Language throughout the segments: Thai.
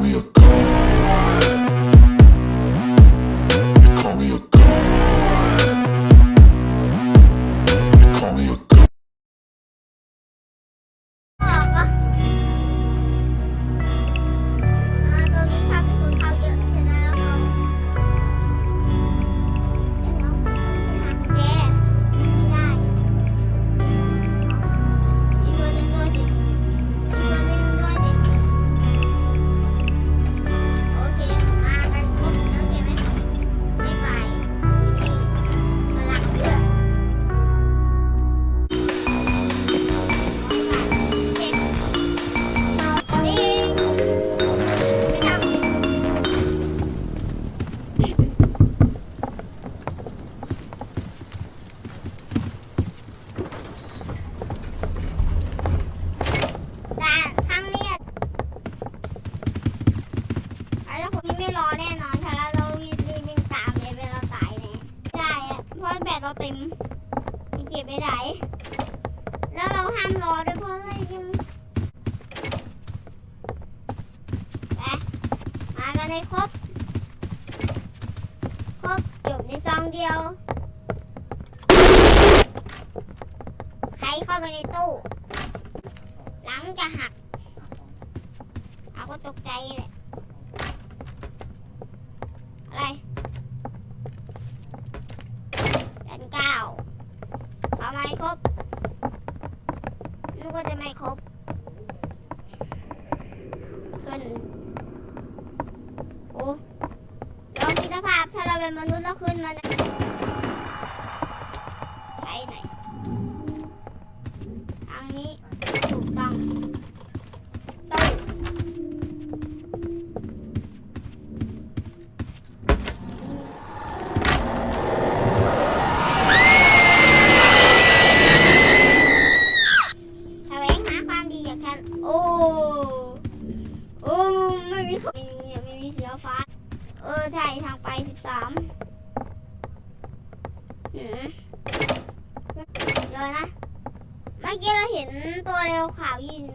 we are going. เข้ามาให้ครบนูก็จะไม่ครบ ขึ้น โอ้ลองคิดสภาพถ้าเราเป็นมนุษย์แล้วขึ้นมา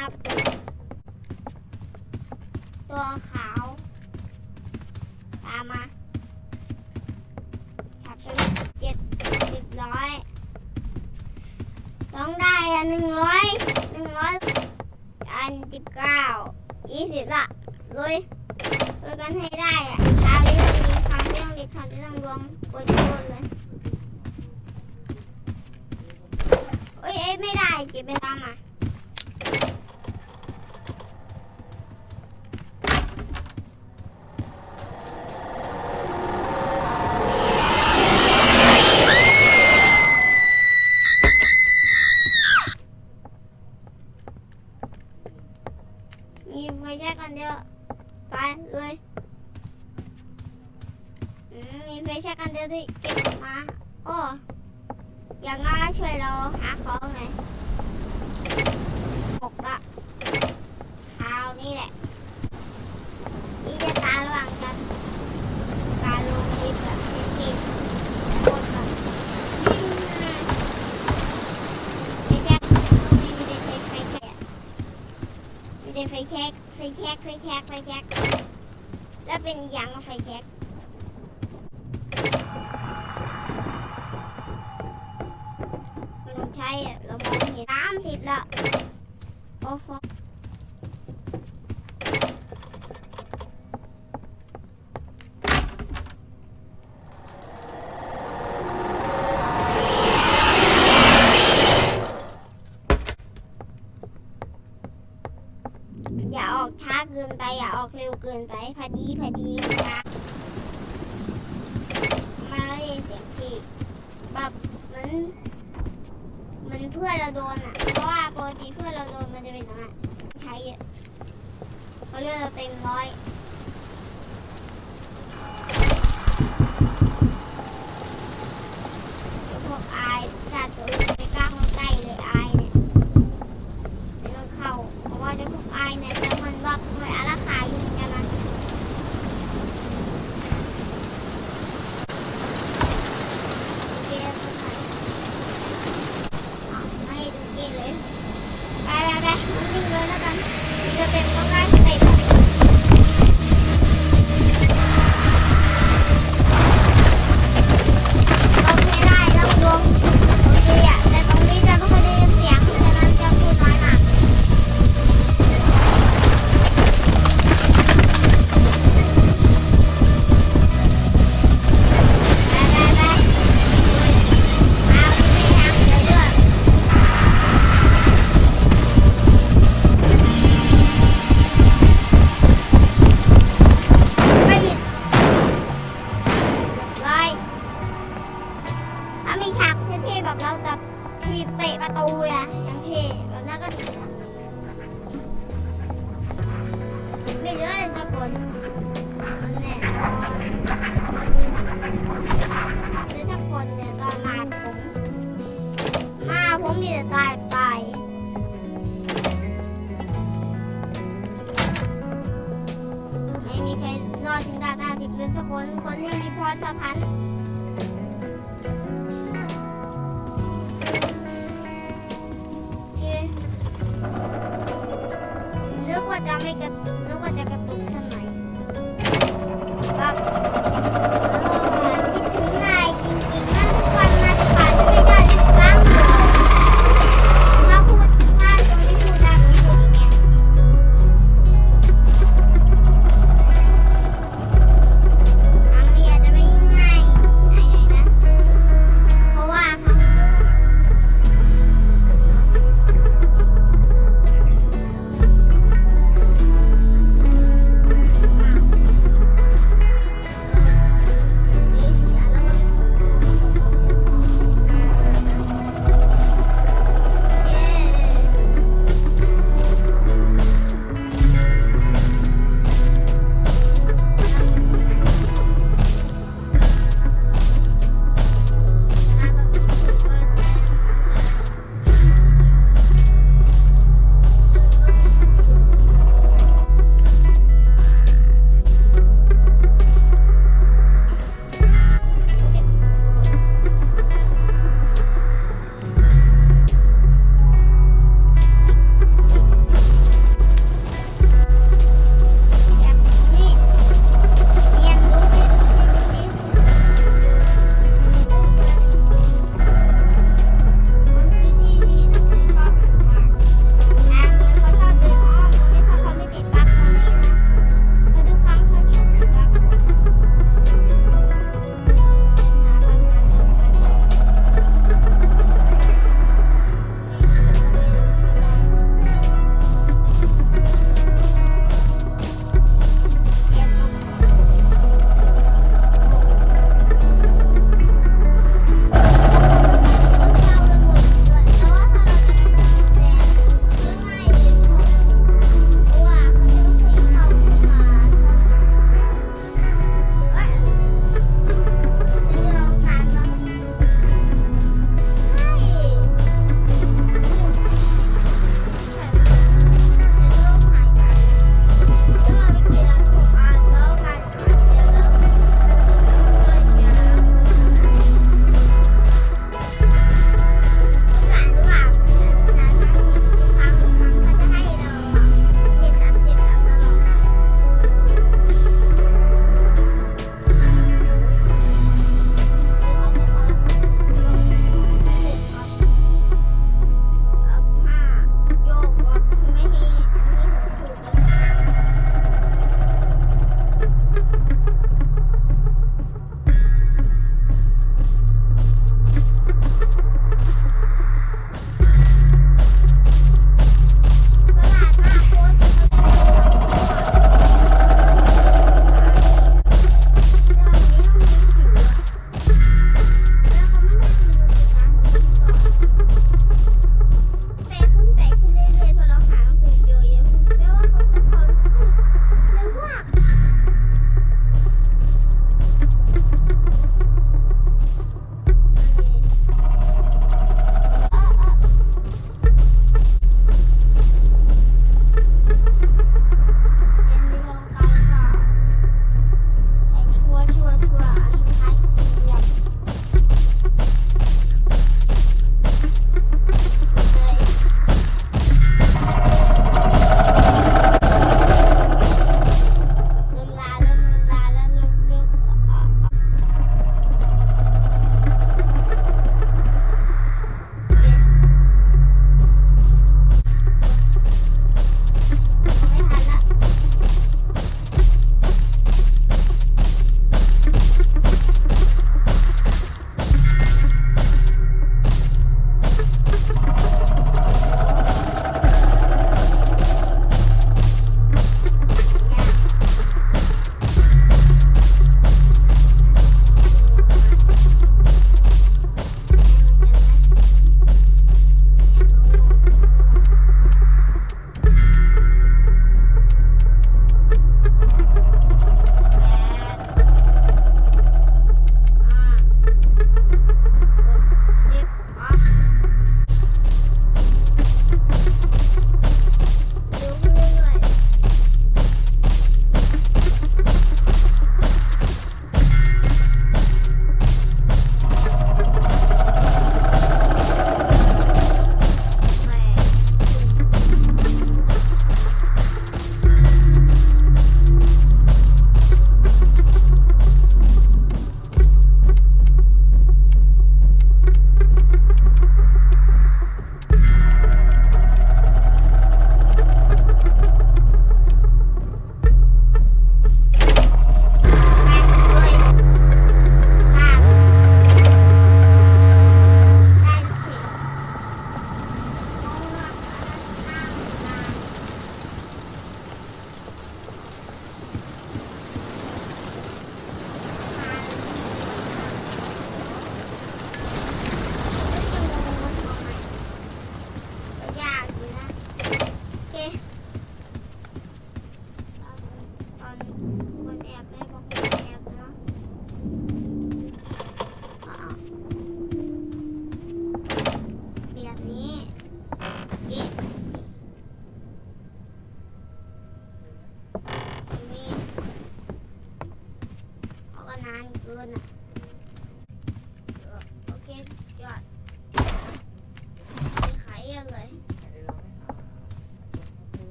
น้าประตูตัวขาวตามมาสักเป็นเจ็ดสิบร้อยต้องได้อะหนึ่งร้อยหนึ่งร้อยอันสิบเก้ายี่สิบละลุยลุยกันให้ได้อะคราวนี้ต้องมีคำที่ต้องเด็ดคำที่ต้องรวมโปรโจนเลยโอ้ยเอ้ยไม่ได้เก็บไปตามมา อืมมีไฟแช็กกันเดียวที่เก็บมาโอ้อย่างน้อยก็ช่วยเราหาของไงหกละคราวนี้แหละที่จะตาระหว่างกัน การลงลิฟต์แบบเท่ๆโคตรแบบไฟแช็กไม่ได้ใช้ไฟแช็กไม่ได้ไฟแช็กไฟแช็กไฟแช็กไฟแช็กแล้วเป็นอีกอย่างไฟแช็ก โอ้โหอย่าออกช้าเกินไป อย่าออกเร็วเกินไป พอดี พอดีนะมาแล้วได้ยินเสียงที่แบบเหมือน เหมือนเพื่อนเราโดนอะ เพราะว่าปกติเพื่อนเราโดนมันจะเป็นอย่างนั้นใช้เยอะ เข สกุลคนที่มีพรสะพันธ์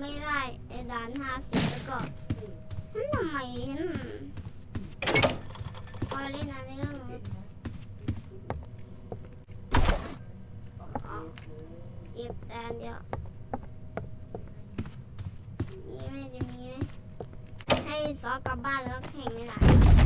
ไม่ได้ไอ้ด่านห้าสิบแล้วก็ฉันทำไมฉันพอเล่นอะไรก็หนูเก็บแต่เดียวมีไหมจะมีไหมให้ซอกลับบ้านแล้วแข่งไม่ได้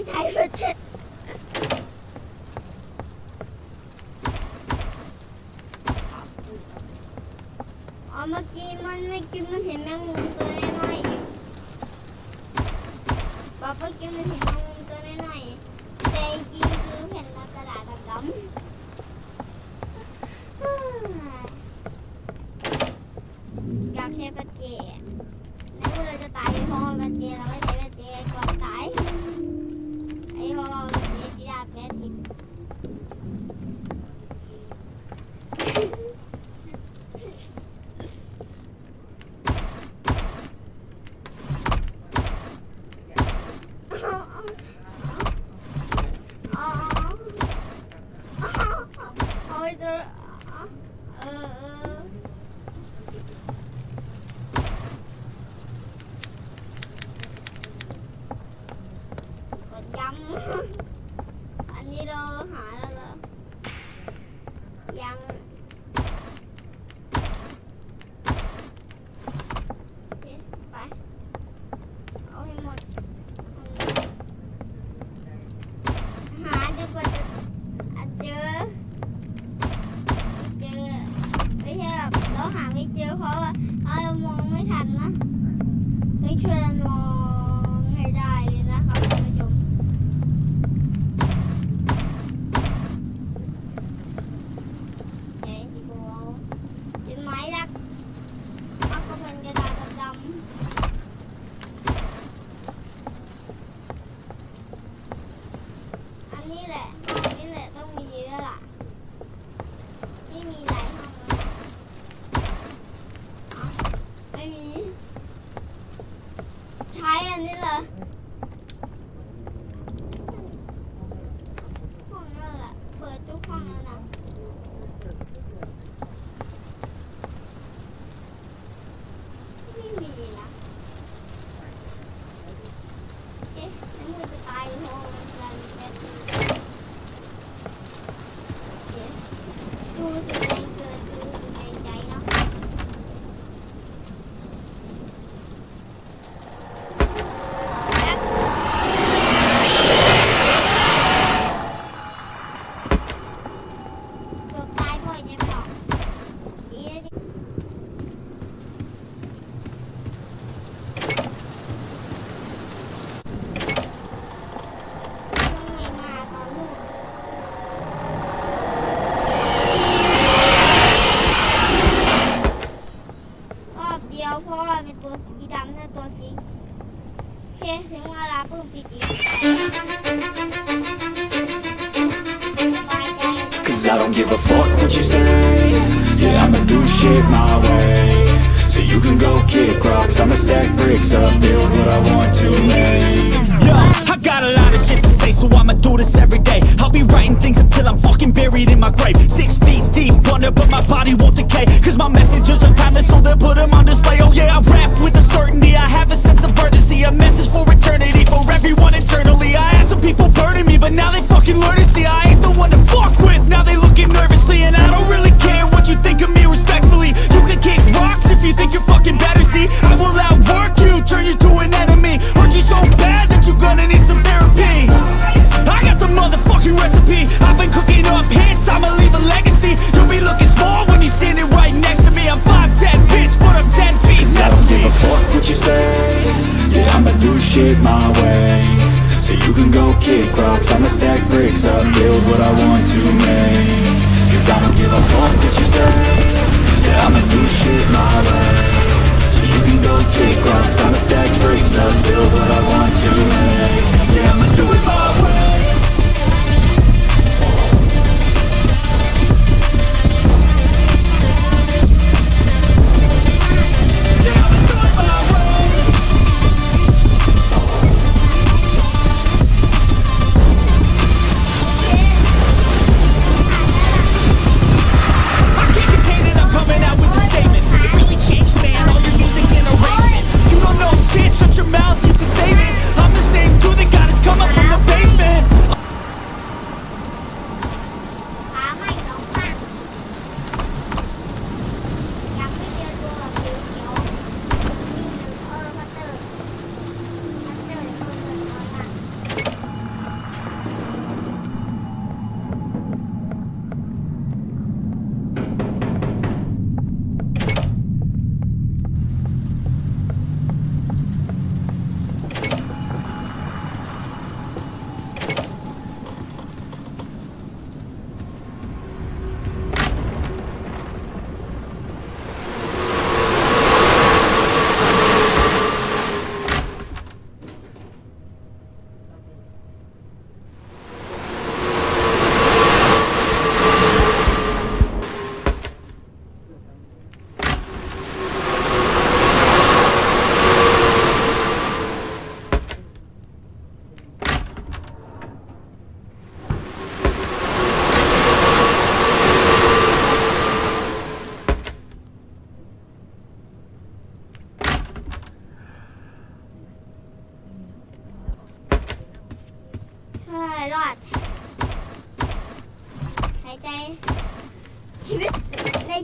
ไม่ใช่เช็ดอ๋เมื่อกี้มันไม่กินมันเห็นแมงมุมตัวน้อยๆอยู่ป๊าเมื่อกี้มันเห็นแมงมุมตัวน้อยๆแต่จริงคือเห็นกระดาษดำๆอยากใช้ปะเกียนึกว่เราจะตายเพราะปะเกียเรา 看见了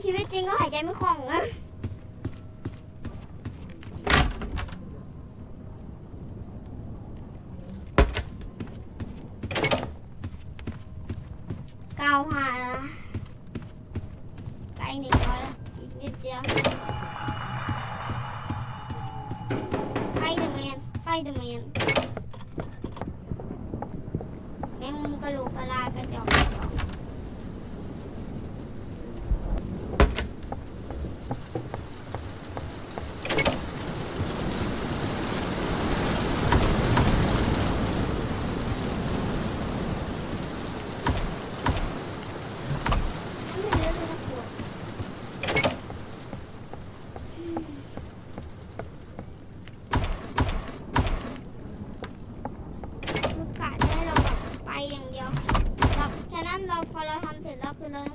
ชีวิตจริงก็หายใจไม่คล่องนะ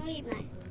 公立班。